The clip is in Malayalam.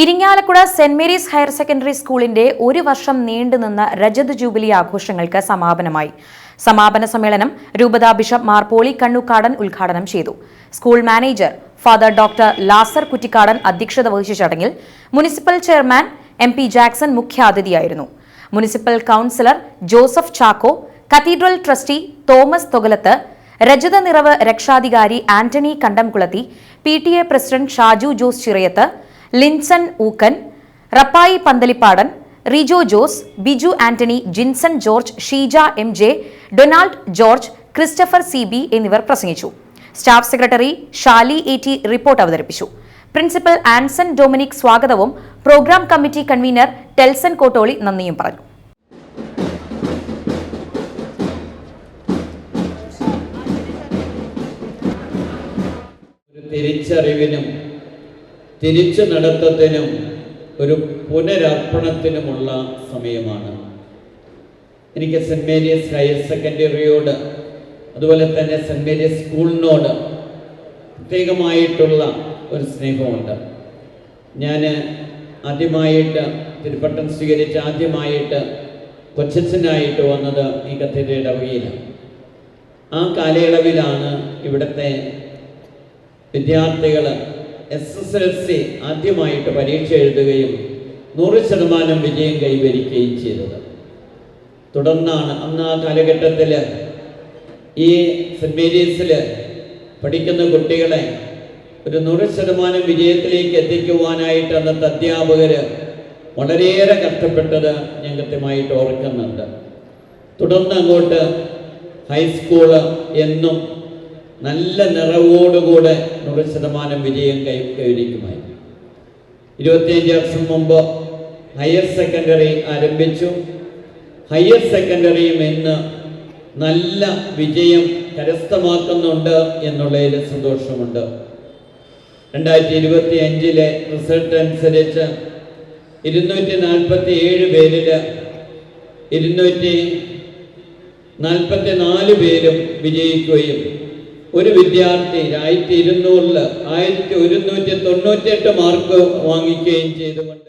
Irinjalakuda Saint Mary's Higher Secondary സ്കൂളിന്റെ ഒരു വർഷം നീണ്ടുനിന്ന രജത ജൂബിലി ആഘോഷങ്ങൾക്ക് സമാപനമായി. സമാപന സമ്മേളനം രൂപത ബിഷപ്പ് മാർ പോളി കണ്ണുക്കാടൻ ഉദ്ഘാടനം ചെയ്തു. School manager father doctor Lazar Kuttikkadan അധ്യക്ഷത വഹിച്ച ചടങ്ങിൽ municipal chairman M P Jackson മുഖ്യാതിഥിയായിരുന്നു. Municipal councillor Joseph Chacko cathedral trustee Thomas Thokalath രജത നിറവ് രക്ഷാധികാരി Antony Kandamkulathi P T A president Shaju Jose Chirayath Linson Ookkan Rappai Panthalippadan Rijo Jose Biju Antony Jinson George Sheeja M J Donald George Christopher C B എന്നിവർ പ്രസംഗിച്ചു. Staff secretary Shali A T report അവതരിപ്പിച്ചു. പ്രിൻസിപ്പൽ ആൻസൺ ഡൊമിനിക് സ്വാഗതവും programme committee convener Telson Kottoli നന്ദിയും പറഞ്ഞു. തിരിച്ചറിവിനും തിരിച്ചു നടത്തത്തിനും ഒരു പുനരർപ്പണത്തിനുമുള്ള സമയമാണ്. എനിക്ക് സെന്റ് മേരീസ് ഹയർ സെക്കൻഡറിയോട് അതുപോലെ തന്നെ സെന്റ് മേരീസ് സ്കൂളിനോട് പ്രത്യേകമായിട്ടുള്ള ഒരു സ്നേഹമുണ്ട്. ഞാൻ ആദ്യമായിട്ട് തിരുപ്പട്ടം സ്വീകരിച്ച് ആദ്യമായിട്ട് കൊച്ചച്ഛനായിട്ട് വന്നത് ഈ കത്തീഡ്രയുടെ ഇടവകയിലാണ്. ആ കാലയളവിലാണ് ഇവിടുത്തെ വിദ്യാർത്ഥികൾ എസ് എസ് എൽ സി ആദ്യമായിട്ട് പരീക്ഷ എഴുതുകയും നൂറ് ശതമാനം വിജയം കൈവരിക്കുകയും ചെയ്തത്. തുടർന്നാണ് അന്ന് ആ കാലഘട്ടത്തിൽ ഈ സെന്റ് മേരീസിൽ പഠിക്കുന്ന കുട്ടികളെ ഒരു നൂറ് ശതമാനം വിജയത്തിലേക്ക് എത്തിക്കുവാനായിട്ട് അന്നത്തെ അധ്യാപകർ വളരെയേറെ കഷ്ടപ്പെട്ടത് ഞാൻ കൃത്യമായിട്ട് ഓർക്കുന്നുണ്ട്. തുടർന്ന് അങ്ങോട്ട് ഹൈസ്കൂൾ എന്നും നല്ല നിറവോടുകൂടെ നൂറ് ശതമാനം വിജയം കൈ കൈവരിക്കുമായി ഇരുപത്തിയഞ്ച് വർഷം മുമ്പ് ഹയർ സെക്കൻഡറി ആരംഭിച്ചു. ഹയർ സെക്കൻഡറിയും ഇന്ന് നല്ല വിജയം കരസ്ഥമാക്കുന്നുണ്ട് എന്നുള്ളതിൽ സന്തോഷമുണ്ട്. രണ്ടായിരത്തി ഇരുപത്തി അഞ്ചിലെ റിസൾട്ട് അനുസരിച്ച് ഇരുന്നൂറ്റി നാൽപ്പത്തി ഏഴ് പേരിൽ ഇരുന്നൂറ്റി നാൽപ്പത്തി നാല് പേരും വിജയിക്കുകയും ഒരു വിദ്യാർത്ഥി ആയിരത്തി ഇരുന്നൂറിൽ ആയിരത്തി ഒരുന്നൂറ്റി തൊണ്ണൂറ്റി എട്ട് മാർക്ക് വാങ്ങിക്കുകയും ചെയ്തുകൊണ്ട്.